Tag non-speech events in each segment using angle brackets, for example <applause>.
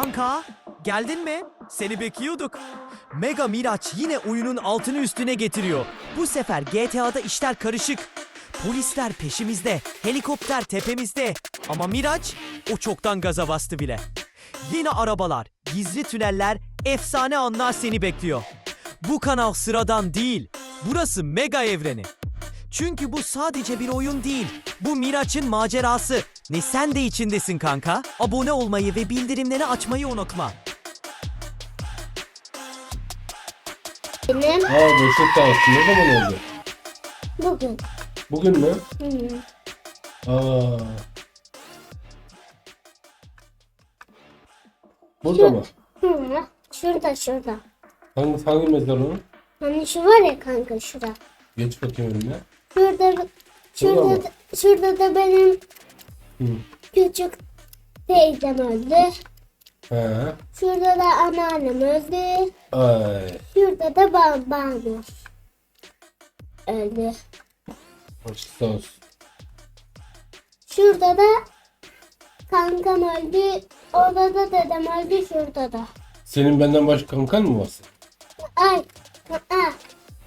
Kanka, geldin mi? Seni bekliyorduk. Mega Miraç yine oyunun altını üstüne getiriyor. Bu sefer GTA'da işler karışık. Polisler peşimizde, helikopter tepemizde. Ama Miraç o çoktan gaza bastı bile. Yeni arabalar, gizli tüneller, efsane anlar seni bekliyor. Bu kanal sıradan değil. Burası mega evreni. Çünkü bu sadece bir oyun değil. Bu Miraç'ın macerası. Ne sen de içindesin kanka. Abone olmayı ve bildirimleri açmayı unutma. Benim Aa boşluk dağıttı. Ne zaman oldu? bugün. Bugün mü? Hı. Aa. Burada mı? Hı. Şurada şurada. Hangi, hangi mezar o? Hani şu var ya kanka şura. Geç bakayım önüne. Şurada şurada da, şurada da benim Hı. küçük teyzem öldü. He. Şurada da anneannem öldü. Ay. Şurada da babam öldü. Başı sağ olsun. Şurada da kankam öldü. Orada da dedem öldü şurada da. Senin benden başka kankan mı var? Ay, aa,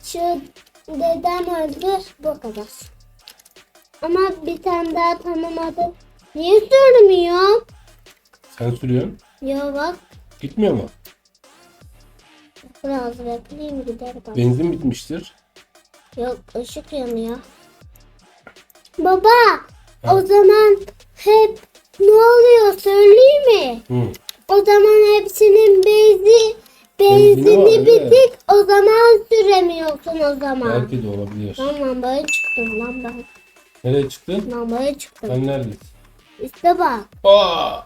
şu dedem öldü bu kadar. Ama bir tane daha tanımadım. Niye sürmüyor? Sen sürüyorsun. Ya bak Gitmiyor mu? biraz bekleyeyim gider bak. Benzin bitmiştir. Yok ışık yanıyor. Baba Ha. o zaman hep ne oluyor söyleyeyim mi? Hı. O zaman hepsinin bezi Benzini benzini var, evet. bitik o zaman süremiyorsun o zaman. Belki de olabilir. Lan lambaya çıktım lan ben. Nereye çıktın? Lambaya çıktım. Sen neredesin? İşte bak. Aa!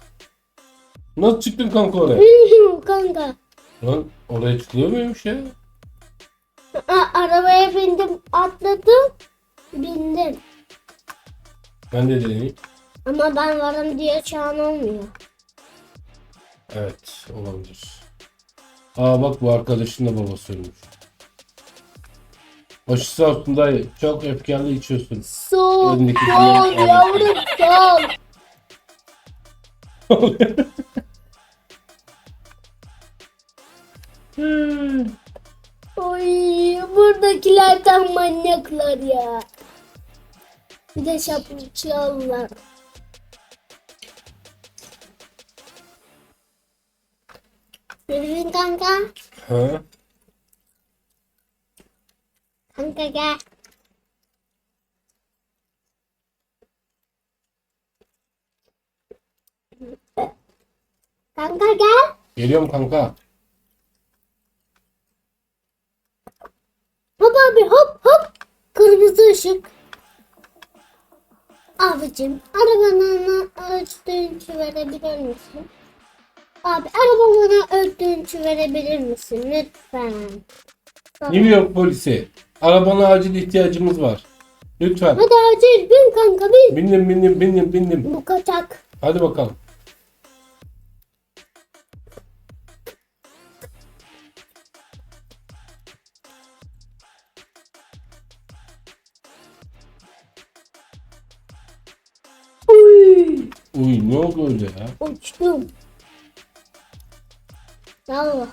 Nasıl çıktın kanka oraya? Kanka. Lan oraya çıkılıyor muymuş ya? Aa, arabaya bindim atladım. Bindim. Ben de deneyeyim. Ama ben varım diye an olmuyor. Evet olabilir. Aa bak bu arkadaşın da babası ölmüş. Başı sağ olsun dayı. Çok efkarlı içiyorsun. Sol, Elindeki sol dünya- yavrum sol. <laughs> Oy buradakiler tam manyaklar ya. Bir de şapçalılar. Yürüyün kanka. ha? Kanka gel. Kanka gel. Geliyorum kanka. Hop abi hop hop. Kırmızı ışık. Abicim arabanın ölçtüğünü verebilir misin? Abi arabamına ölçtüğünü verebilir misin lütfen? Tamam. New York polisi. Arabana acil ihtiyacımız var. Lütfen. Hadi acil bin kanka bin. Bindim bindim bindim bindim. Bu kaçak. Hadi bakalım. Uy. Uy ne oldu öyle ya? Uçtum. Yallah.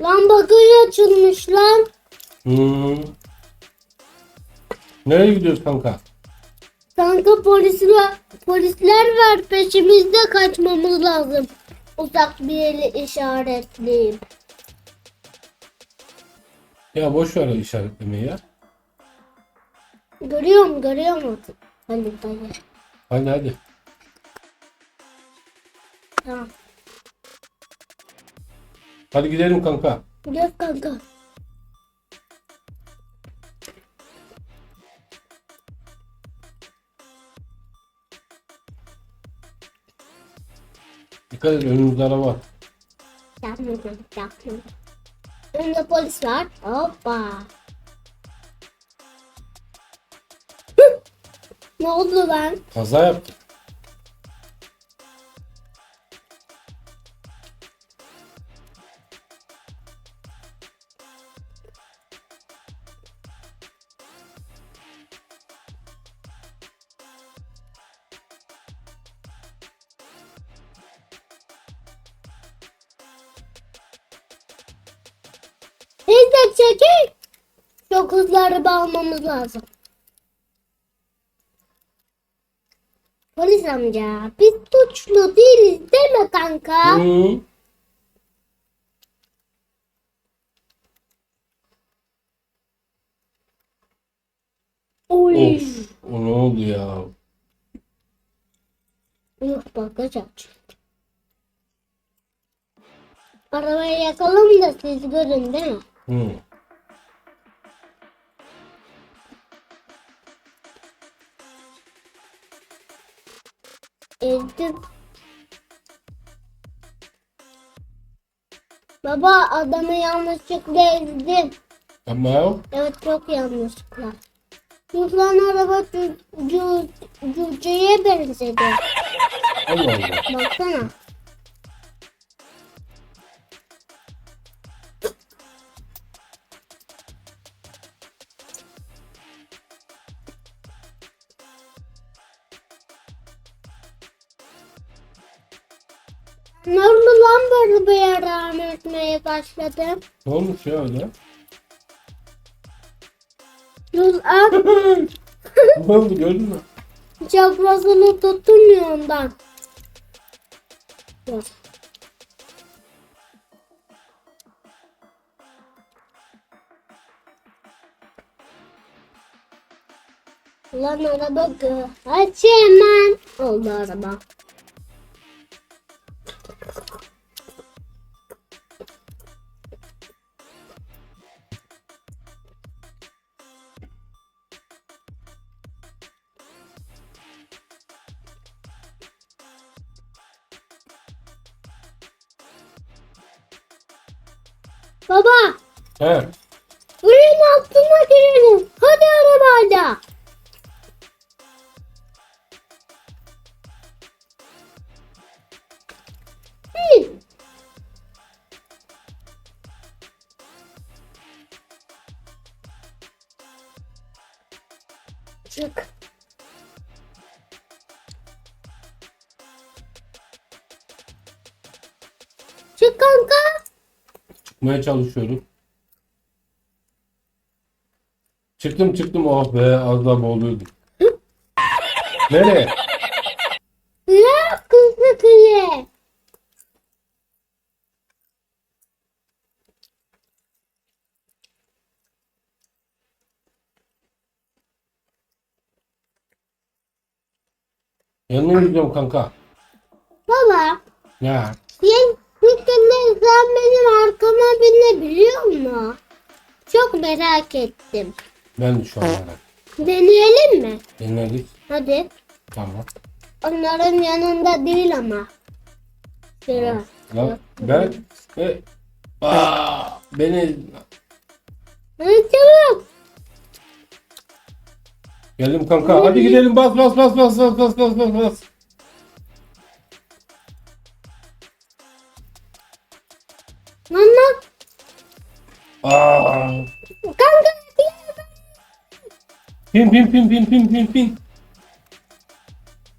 Lan bagaj açılmış lan. Hmm. Nereye gidiyoruz kanka? Kanka polisler, polisler var peşimizde kaçmamız lazım. Uzak bir yeri işaretleyip. Ya boş ver o işaretlemeyi ya. Görüyorum görüyorum artık. Hadi dayı. Hadi hadi. Tamam. Hadi gidelim kanka. Gel kanka. Dikkat et önümüzde araba. Yapmadım yapmadım. Önümde polis var. Hoppa. Ne oldu lan? Kaza yaptık. Almamız lazım. Polis amca biz suçlu değiliz değil mi kanka? Hı. Oy. Of. O ne oldu ya? Yok bagaj aç. Arabayı yakalım da siz görün değil mi? Hı. Ezdim. Baba adamı yanlışlıkla ezdim. Ama Evet çok yanlışlıkla. Yılan araba cü, cü, cüceye benzedi. Allah Allah. Baksana. Bir yaram etmeye başladım? Ne olmuş ya öyle? Yüz ak ne oldu gördün mü? çaprazını tutmuyor ondan. Dur. Lan araba gı. Aç hemen. Oldu araba. He. Burayın altına girelim. Hadi arabayla. Hı. Çık. Çık kanka. Çıkmaya çalışıyorum. Çıktım çıktım oh be az daha boğuluyordum. Nereye? Ne kızı kıye? Yanına gidiyorum kanka. Baba. Ya. Sen mümkünle sen benim arkama binebiliyor musun? Çok merak ettim. Ben şu an merak. Deneyelim mi? Dinledik. Hadi. Tamam. Onların yanında değil ama. Şöyle. Lan ben e, aa, beni Hadi çabuk. geldim kanka. Hadi gidelim bas bas bas bas bas bas bas bas bas. Lan. Aa. Kanka. Bin bin bin bin bin bin bin.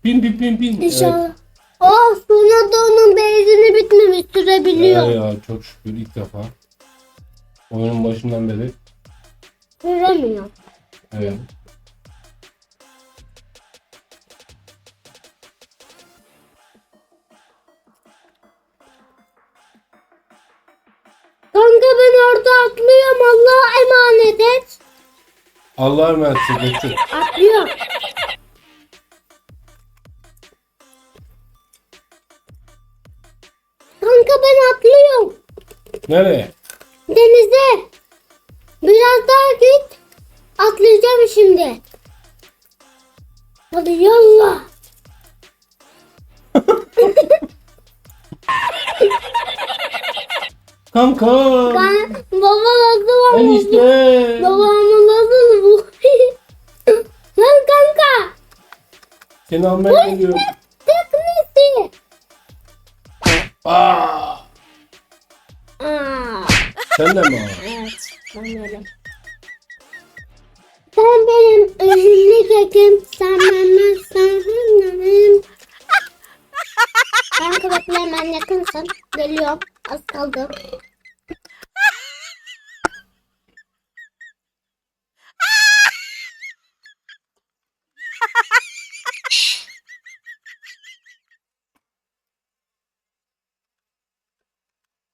Bin bin bin bin. İnşallah. Evet. Oh sonra da onun benzini bitmemiş sürebiliyor. Ya, ya çok şükür ilk defa. Oyunun başından beri. Süremiyor. Evet. Allah'a emanet olun. Atlıyor. Kanka ben atlıyorum. Nereye? Denize. Biraz daha git. Atlayacağım şimdi. Hadi yallah. <laughs> Kanka. Ben baba nasıl var? Enişte. Babamın nasıl <laughs> bu? Lan kanka. Seni almaya geliyorum. Teknesi. Aa. Aa. Sen de mi? Evet, ben öyle. Sen benim özümlü kekim, sen benden sen benim. Kanka bekle hemen yakınsın. Geliyorum. Az kaldı.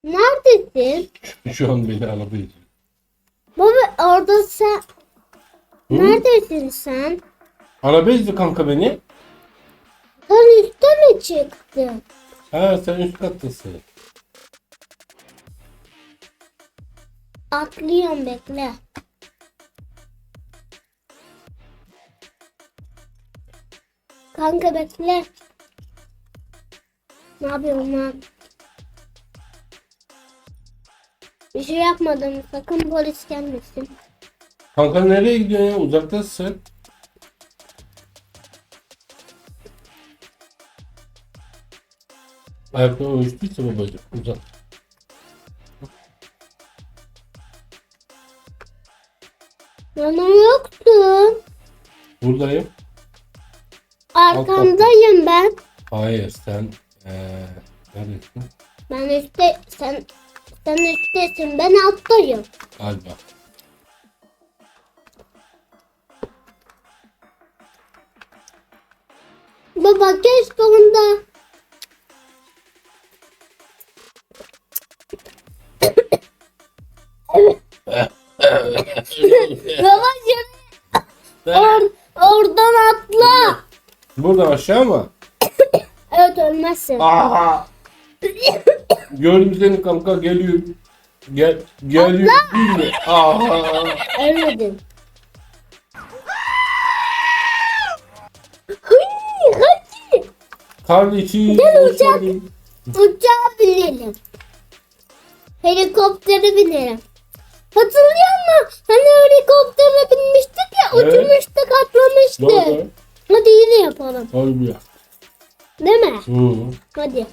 Neredesin? Şu an beni aradayız. Baba orada sen... Hı? Neredesin sen? Araba kanka beni. Sen üstte mi çıktın? Ha sen üst kattasın. Atlıyorum bekle. Kanka bekle. Ne yapıyorsun lan? Bir şey yapmadım. Sakın polis gelmesin. Kanka nereye gidiyorsun ya? Uzaktasın. Ayakları uyuştuysa babacığım uzak. Buradayım. Arkandayım ben. Hayır sen eee neredesin? Ben üstte sen sen üsttesin. Ben alttayım. Galiba. Baba keşke onda. Baba şimdi or, oradan atla. Buradan aşağı mı? Evet ölmezsin. Aha! Gördüm seni kanka geliyor. Gel geliyor değil mi? Aha! Ölmedin. Hıy, hadi. Kardeşim. Gel hoş uçak. geldin. Uçağa binelim. Helikoptere binelim. Hatırlıyor musun? Hani helikoptere binmiştik ya Evet. uçmuştuk atlamıştık. Doğru. Hadi yine yapalım. Harbi ya. Değil mi? Hı. Hadi.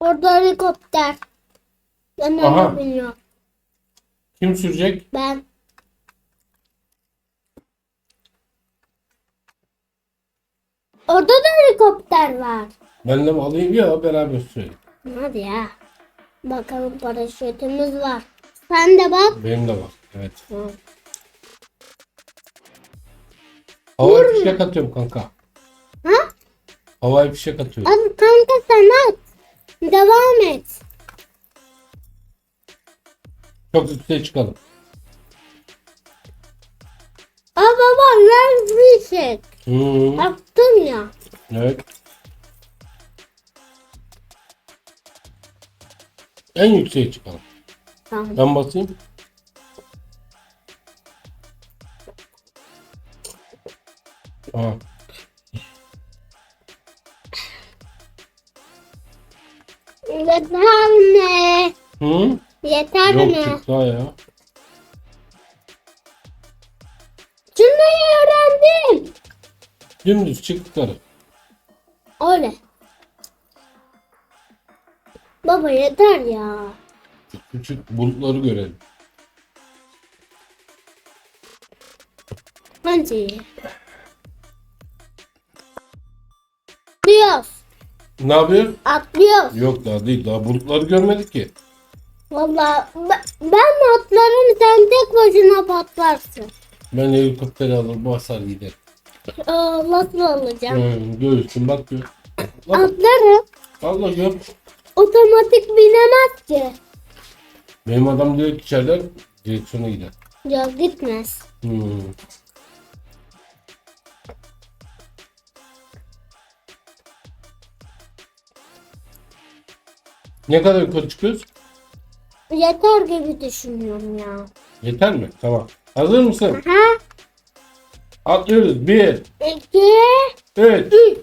Orada helikopter. Ben Aha. öyle biniyorum. Kim sürecek? Ben. Orada da helikopter var. Ben de mi alayım ya beraber sürelim. Hadi ya. Bakalım paraşütümüz var. Sen de bak. Benim de var. Evet. Hı. Havai fişek atıyorum kanka. Ha? Havai fişek atıyorum. Hadi kanka sen at. Devam et. Çok üstüne çıkalım. Aa baba neredesin? Hı. Attım ya. Evet. En yükseğe çıkalım. Tamam. Ben basayım. Aa, Yeter mi? hı? Yeter Yok mi? çık daha ya. Şunları öğrendim. Dümdüz çık yukarı. Öyle. Baba yeter ya. Küçük küçük bulutları görelim. Hadi. Atlıyoruz. Ne yapıyor? Atlıyoruz. Yok daha değil. Daha bulutları görmedik ki. Valla ben, atlarım sen tek başına patlarsın. Ben helikopteri alır basar giderim. Aa, nasıl olacak? Hı, görürsün bak gör. Bak, Atlarım. Allah gör. Otomatik binemez ki. Benim adam diyor ki içeriden direksiyona gider. Yok gitmez. Hmm. Ne kadar yukarı çıkıyoruz? Yeter gibi düşünüyorum ya. Yeter mi? Tamam. Hazır mısın? Ha? Atlıyoruz. Bir, İki, üç. üç.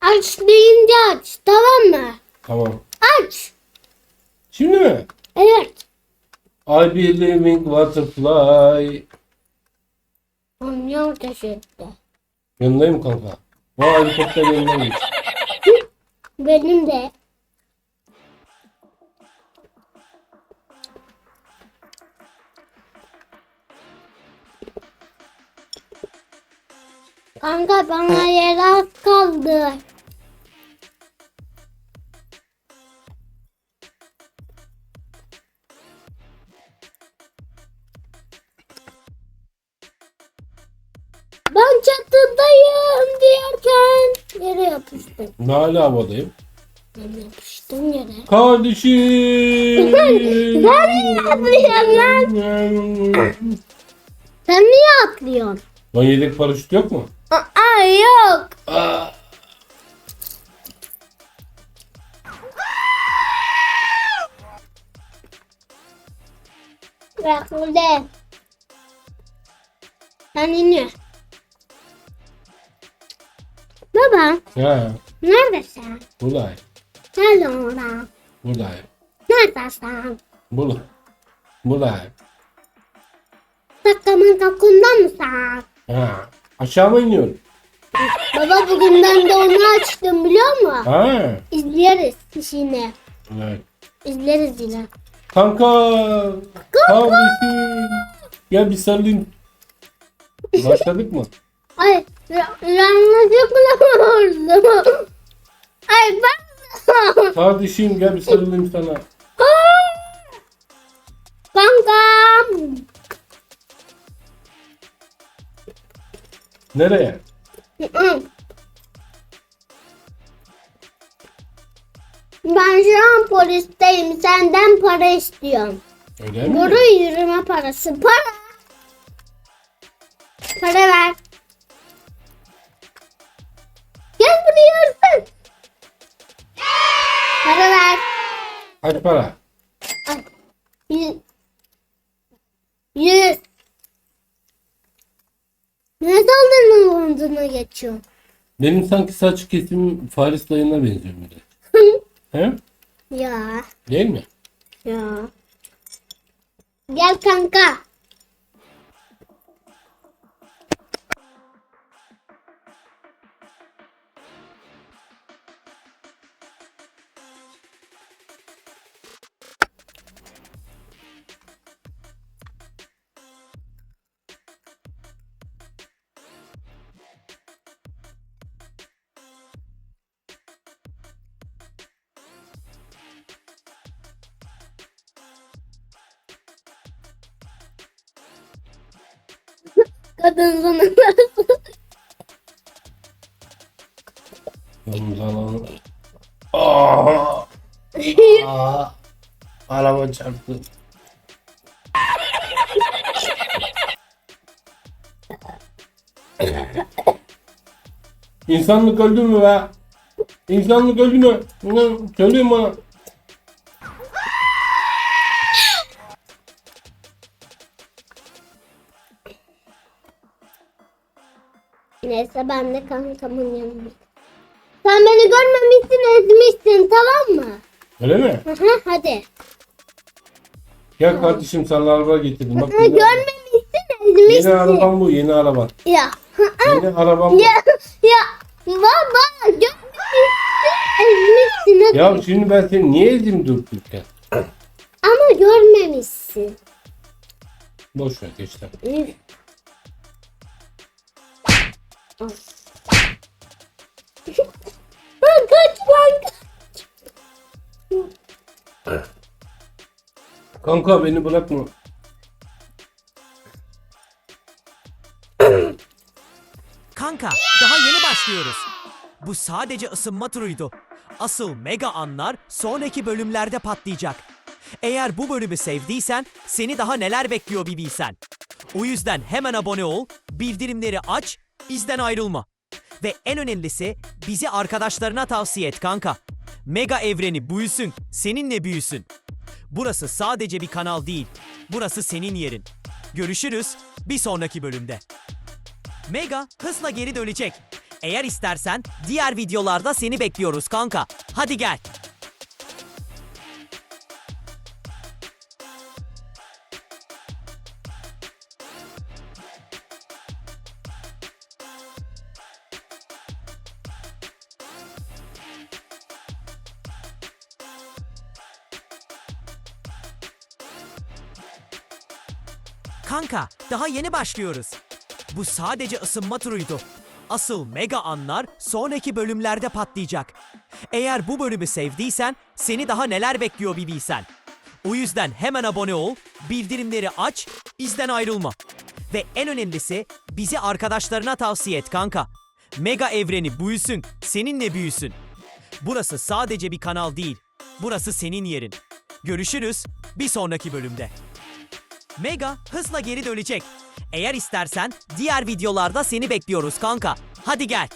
Aç deyince aç. Tamam mı? tamam. Aç. Şimdi mi? Evet. I be living butterfly. Anlıyorum teşekkür. Yanındayım kanka. Vay helikopter yanındaymış. Benim de. Kanka bana yer az kaldı. Ben çatıdayım diyerken yere yapıştım. Ne hala havadayım. Ben yapıştım yere. Kardeşim. <laughs> Sen niye atlıyorsun lan? <laughs> Sen niye atlıyorsun? Lan yedek paraşüt yok mu? Baba Ha, neredesin? buradayım. Nerede orada? Buradayım. Neredesin? Burada. Buradayım. Takkamın kakunda mısın? Ha. Aşağı mı iniyorum? Baba bugün ben de onu açtım biliyor musun? Ha. İzleriz işini. Evet. İzleriz yine. Kanka. Kardeşim. Gel bir sarılayım. Başladık mı? Ay yanlışlıkla oldu. Ay ben Kardeşim gel bir sarılayım sana. Kankam. Nereye? Ben şu an polisteyim. Senden para istiyorum. Öyle mi? Boru yürüme parası. Para. Para ver. Kaç para? Yüz. Yüz. Ne sandın omzuna geçiyor? Benim sanki saç kesim Faris dayına benziyor bir de. He? ya. Değil mi? Ya. Gel kanka. Kadın Yalnız alanı. Aa! Aa! Araba çarptı. İnsanlık öldü mü be? İnsanlık öldü mü? Ulan Söyleyin bana. Neyse ben de kankamın yanındayım. Sen beni görmemişsin ezmişsin tamam mı? Öyle mi? Hı hı hadi. Gel kardeşim sana araba getirdim. Bak yeni, görmemişsin yeni ezmişsin. arabam bu. Yeni araban. Ya. Hı hı. Yeni arabam bu. ya. Ya. Baba görmemişsin ezmişsin hadi. Ya şimdi ben seni niye ezeyim durup dururken? Ama görmemişsin. Boş ver geçtim. Üf. Lan <laughs> kaç lan kaç. Kanka beni bırakma. Kanka, daha yeni başlıyoruz. Bu sadece ısınma turuydu. Asıl mega anlar sonraki bölümlerde patlayacak. Eğer bu bölümü sevdiysen seni daha neler bekliyor bir bilsen. O yüzden hemen abone ol, bildirimleri aç, bizden ayrılma. Ve en önemlisi bizi arkadaşlarına tavsiye et kanka. Mega evreni büyüsün, seninle büyüsün. Burası sadece bir kanal değil. Burası senin yerin. Görüşürüz bir sonraki bölümde. Mega hızla geri dönecek. Eğer istersen diğer videolarda seni bekliyoruz kanka. Hadi gel. Kanka, daha yeni başlıyoruz. Bu sadece ısınma turuydu. Asıl mega anlar sonraki bölümlerde patlayacak. Eğer bu bölümü sevdiysen seni daha neler bekliyor bir bilsen. O yüzden hemen abone ol, bildirimleri aç, bizden ayrılma. Ve en önemlisi bizi arkadaşlarına tavsiye et kanka. Mega evreni büyüsün, seninle büyüsün. Burası sadece bir kanal değil. Burası senin yerin. Görüşürüz bir sonraki bölümde. Mega hızla geri dönecek. Eğer istersen diğer videolarda seni bekliyoruz kanka. Hadi gel.